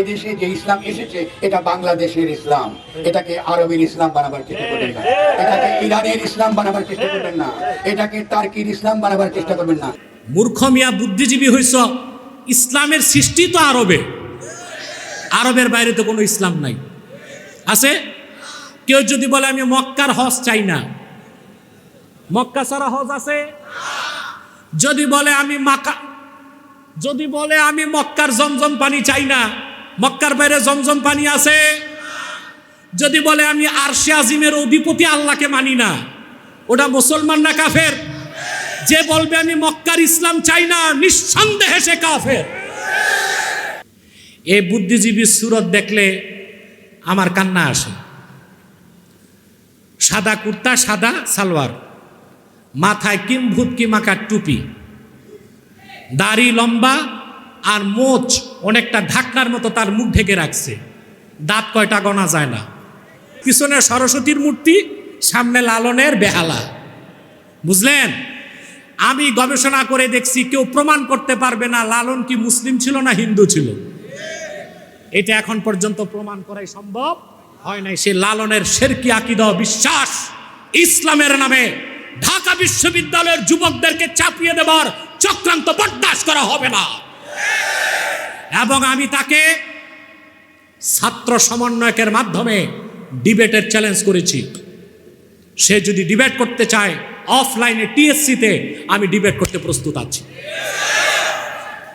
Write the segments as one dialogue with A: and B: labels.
A: এদেশে যে ইসলাম এসেছে, এটা বাংলাদেশের ইসলাম। এটাকে আরবের ইসলাম বানাবার চেষ্টা করবেন না। এটাকে ইরানের ইসলাম বানাবার চেষ্টা করবেন না। এটাকে টার্কির ইসলাম বানাবার চেষ্টা করবেন না।
B: মূর্খ মিয়া বুদ্ধিজীবী হইছ, ইসলামের সৃষ্টি তো আরবে। আরবের বাইরে তো কোনো ইসলাম নাই। আছে? কেউ যদি বলে, আমি মক্কার হজ চাই না। মক্কা ছাড়া হজ আছে? যদি বলে, আমি মাকা যদি বলে, আমি মক্কার জমজম পানি চাই না। মক্কার বাইরে জমজম পানি আছে? যদি বলে আমি আরশে আজিমের অধিপতি আল্লাহকে মানি না, ওটা মুসলমান না কাফের? যে বলবে আমি মক্কার ইসলাম চাই না, নিঃসন্দেহে সে কাফের। এই বুদ্ধিজীবীর সুরত দেখলে আমার কান্না আসে। সাদা কুর্তা, সাদা সালোয়ার, মাথায় কিম ভূতকি মাকার টুপি। দাড়ি লম্বা আর মোচ অনেকটা ঢাকনার মতো তার মুখ ঢেকে রাখছে। দাঁত কয়টা গণা যায় না। পিছনে সরস্বতীর মূর্তি, সামনে লালনের বেহালা। বুঝলেন? আমি গবেষণা করে দেখছি, কেউ প্রমাণ করতে পারবে না লালন কি মুসলিম ছিল না হিন্দু ছিল। এটা এখন পর্যন্ত প্রমাণ করাই সম্ভব হয় নাই। সে লালনের শেরকি আকিদ বিশ্বাস ইসলামের নামে ঢাকা বিশ্ববিদ্যালয়ের যুবকদেরকে চাপিয়ে দেবার চক্রান্ত বরদাস্ত করা হবে না। এবং আমি তাকে ছাত্র সমন্বয়কের মাধ্যমে ডিবেটের চ্যালেঞ্জ করেছি। সে যদি ডিবেট করতে চায়, অফলাইনে টিএসসিতে আমি ডিবেট করতে প্রস্তুত আছি।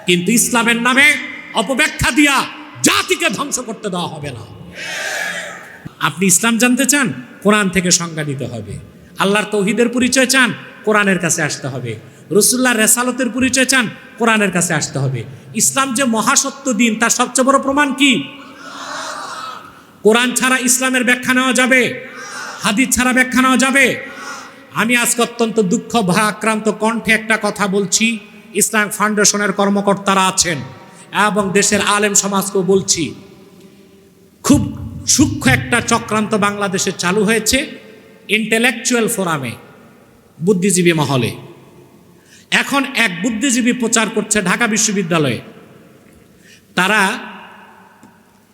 B: কিন্তু ইসলামের নামে অপব্যাখ্যা দিয়া জাতিকে ধ্বংস করতে দেওয়া হবে না। আপনি ইসলাম জানতে চান, কোরআন থেকে সংজ্ঞা নিতে হবে। আল্লাহর তৌহিদের পরিচয় চান, কোরআনের কাছে আসতে হবে। রসুল্লাহ রেসালতের পরিচয় চান, কোরআনের কাছে আসতে হবে। ইসলাম যে মহাসত্য দিন, তার সবচেয়ে বড় প্রমাণ কি? কোরআন ছাড়া ইসলামের ব্যাখ্যা নেওয়া যাবে? হাদিস ছাড়া ব্যাখ্যা নেওয়া যাবে? আমি আজকে অত্যন্ত দুঃখ, ভারাক্রান্ত কণ্ঠে একটা কথা বলছি। ইসলাম ফাউন্ডেশনের কর্মকর্তারা আছেন এবং দেশের আলেম সমাজকেও বলছি, খুব সূক্ষ্ম একটা চক্রান্ত বাংলাদেশে চালু হয়েছে ইন্টেলেকচুয়াল ফোরামে, বুদ্ধিজীবী মহলে। এখন এক বুদ্ধিজীবী প্রচার করছে ঢাকা বিশ্ববিদ্যালয়ে। তারা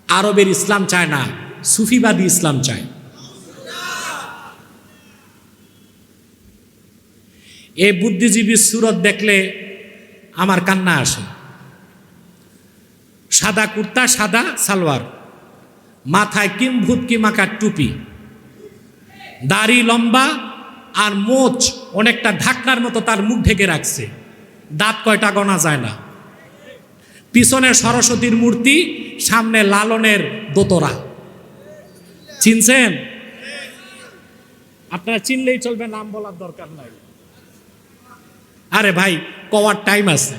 B: আরবের ইসলাম চায় না, সুফিবাদী ইসলাম চায়। এই বুদ্ধিজীবীর সুরত দেখলে আমার কান্না আসে। সাদা কুর্তা, সাদা সালোয়ার, মাথায় কিম ভূতকি মাকার টুপি, দাড়ি লম্বা আর মোচ অনেকটা ঢাকনার মতো তার মুখ ঢেকে রাখছে। দাঁত কয়টা গণা যায় না। পিছনে সরস্বতীর মূর্তি, সামনে লালনের দোতরা। চিনছেন? আপনারা চিনলেই চলবে, নাম বলার দরকার নাই। আরে ভাই, কওয়ার টাইম আছে।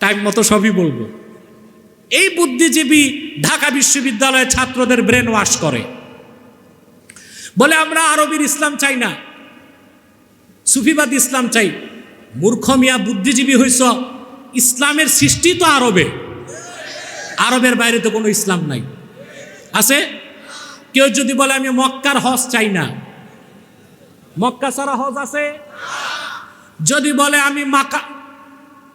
B: টাইম মতো সবই বলব। এই বুদ্ধিজীবী ঢাকা বিশ্ববিদ্যালয়ের ছাত্রদের ব্রেন ওয়াশ করে। বলে আমরা আরবির ইসলাম চাই না। সুফিবাদ ইসলাম চাই। মূর্খ মিয়া, বুদ্ধিজীবী হইছ, ইসলামের সৃষ্টি তো আরবে। আরবের বাইরে তো কোনো ইসলাম নাই। আছে? কেউ যদি বলে, আমি মক্কার হজ চাই না। মক্কা ছাড়া হজ আছে? যদি বলে, আমি মাকা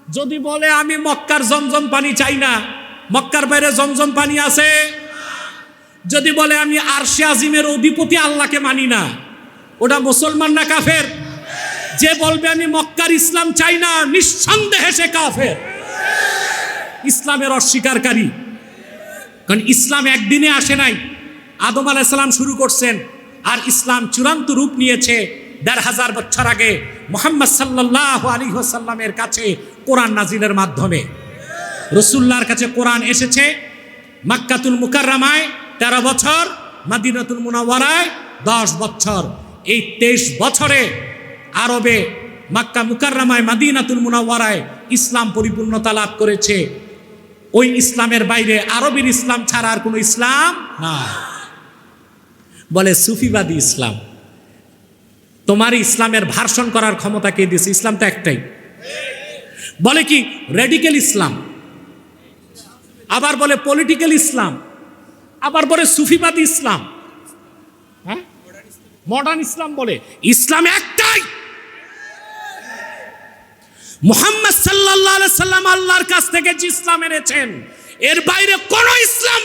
B: যদি বলে, আমি মক্কার জমজম পানি চাই না। মক্কার বাইরে জমজম পানি আছে? যদি বলে, আমি আরশে আজিমের অধিপতি আল্লাহকে মানি না। ওটা মুসলমান না কাফের? যে বলবে আমি মক্কার ইসলাম চাই না, নিঃসন্দেহে সে কাফের। ইসলামের অস্বীকারী। কারণ ইসলাম একদিনে আসে নাই। আদম আলাইসাল্লাম শুরু করছেন, আর ইসলাম চূড়ান্ত রূপ নিয়েছে দেড় হাজার বছর আগে মোহাম্মদ সাল্লাহ আলী সাল্লামের কাছে কোরআন নাজিলের মাধ্যমে। রসুল্লাহর কাছে কোরআন এসেছে মাক্কাতুল মুকাররামায় তেরো বছর, মাদিনাতুল মুনাওয়ারায় দশ বছর। এই তেইশ বছরে আরবে মাক্কা মুকাররামায় মাদিনাতুল মুনাওয়ারায় ইসলাম পরিপূর্ণতা লাভ করেছে। ওই ইসলামের বাইরে আরবের ইসলাম ছাড়া আর কোনো ইসলাম না বলে সুফিবাদী ইসলাম। তোমার ইসলামের ভার্সন করার ক্ষমতা কে দিয়েছে? ইসলাম তো একটাই। বলে কি? Radical Islam. আবার বলে পলিটিক্যাল ইসলাম। আবার বলে সুফিবাদী ইসলাম। হ্যাঁ? মডার্ন ইসলাম বলে। ইসলাম একটাই মুহাম্মদ আলাইহি সাল্লাম আল্লাহর কাছ থেকে যে ইসলাম এনেছেন, এর বাইরে কোন ইসলাম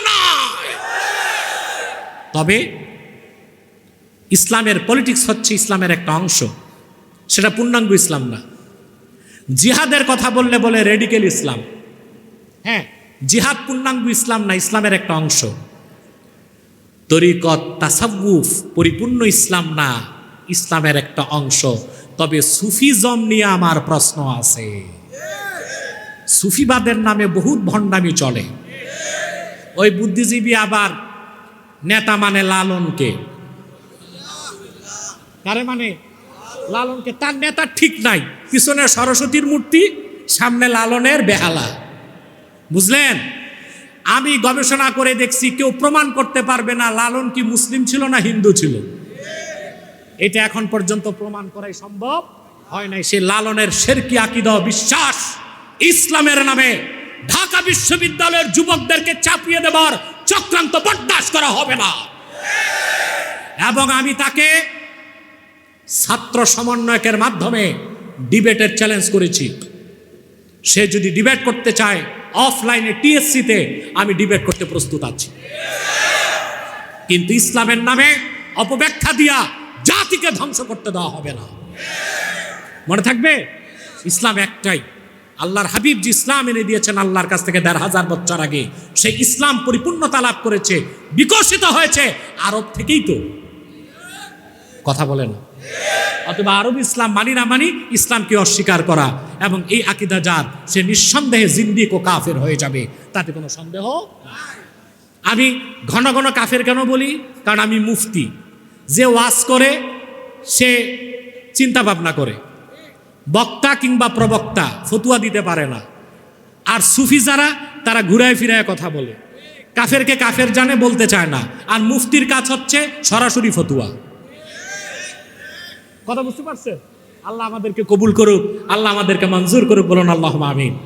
B: তবে ইসলামের পলিটিক্স হচ্ছে ইসলামের একটা অংশ, সেটা পূর্ণাঙ্গ ইসলাম না। জিহাদের কথা বললে বলে রেডিকেল ইসলাম। হ্যাঁ জিহাদ পূর্ণাঙ্গ ইসলাম না, ইসলামের একটা অংশ। তরিকত, তাসাউফ, পরিপূর্ণ ইসলাম না, ইসলামের একটা অংশ। তবে সুফিজম নিয়ে আমার প্রশ্ন আছে। সুফিবাদের নামে বহুত ভণ্ডামি চলে। ওই বুদ্ধিজীবী আবার নেতা মানে লালনকে। কারে মানে লালনকে, তার নেতা ঠিক নাই। পিছনে সরস্বতীর মূর্তি, সামনে লালনের বেহালা। বুঝলেন? আমি গবেষণা করে দেখছি, কেউ প্রমাণ করতে পারবে না লালন কি মুসলিম ছিল না হিন্দু ছিল। এটা এখন পর্যন্ত প্রমাণ করাই সম্ভব। হয় নাই সে লালনের শেরকি আকিদ বিশ্বাস ইসলামের নামে ঢাকা বিশ্ববিদ্যালয়ের যুবকদেরকে চাপিয়ে দেবার চক্রান্ত বরদাস্ত করা হবে না। এবং আমি তাকে ছাত্র সমন্বয়কের মাধ্যমে ডিবেটের চ্যালেঞ্জ করেছি। সে যদি ডিবেট করতে চায়, অফলাইনে টিএসসিতে আমি ডিবেট করতে প্রস্তুত আছি। কিন্তু ইসলামের নামে অপব্যাখ্যা দিয়া জাতিকে ধ্বংস করতে দেওয়া হবে না। মনে থাকবে? ইসলাম একটাই। আল্লাহর হাবিব যে ইসলাম এনে দিয়েছেন আল্লাহর কাছ থেকে দেড় হাজার বছর আগে, সেই ইসলাম পরিপূর্ণতা লাভ করেছে, বিকশিত হয়েছে আরব থেকেই তো। কথা বলে না অথবা আরব ইসলাম মানি না মানি, ইসলামকে অস্বীকার করা এবং এই আকিদা যার, সে নিঃসন্দেহে জিন্দিক ও কাফের হয়ে যাবে, তাতে কোনো সন্দেহ আমি ঘন ঘন কাফের কেন বলি? কারণ আমি মুফতি। যে ওয়াজ করে, সে চিন্তা ভাবনা করে। বক্তা কিংবা প্রবক্তা ফতুয়া দিতে পারে না। আর সুফি যারা, তারা ঘুরায় ফিরায় কথা বলে। কাফেরকে কাফের জানে, বলতে চায় না। আর মুফতির কাজ হচ্ছে সরাসরি ফতুয়া। কথা বুঝতে পারছেন? আল্লাহ আমাদেরকে কবুল করুক, আল্লাহ আমাদেরকে মঞ্জুর করুক, বলুন আল্লাহ আমিন।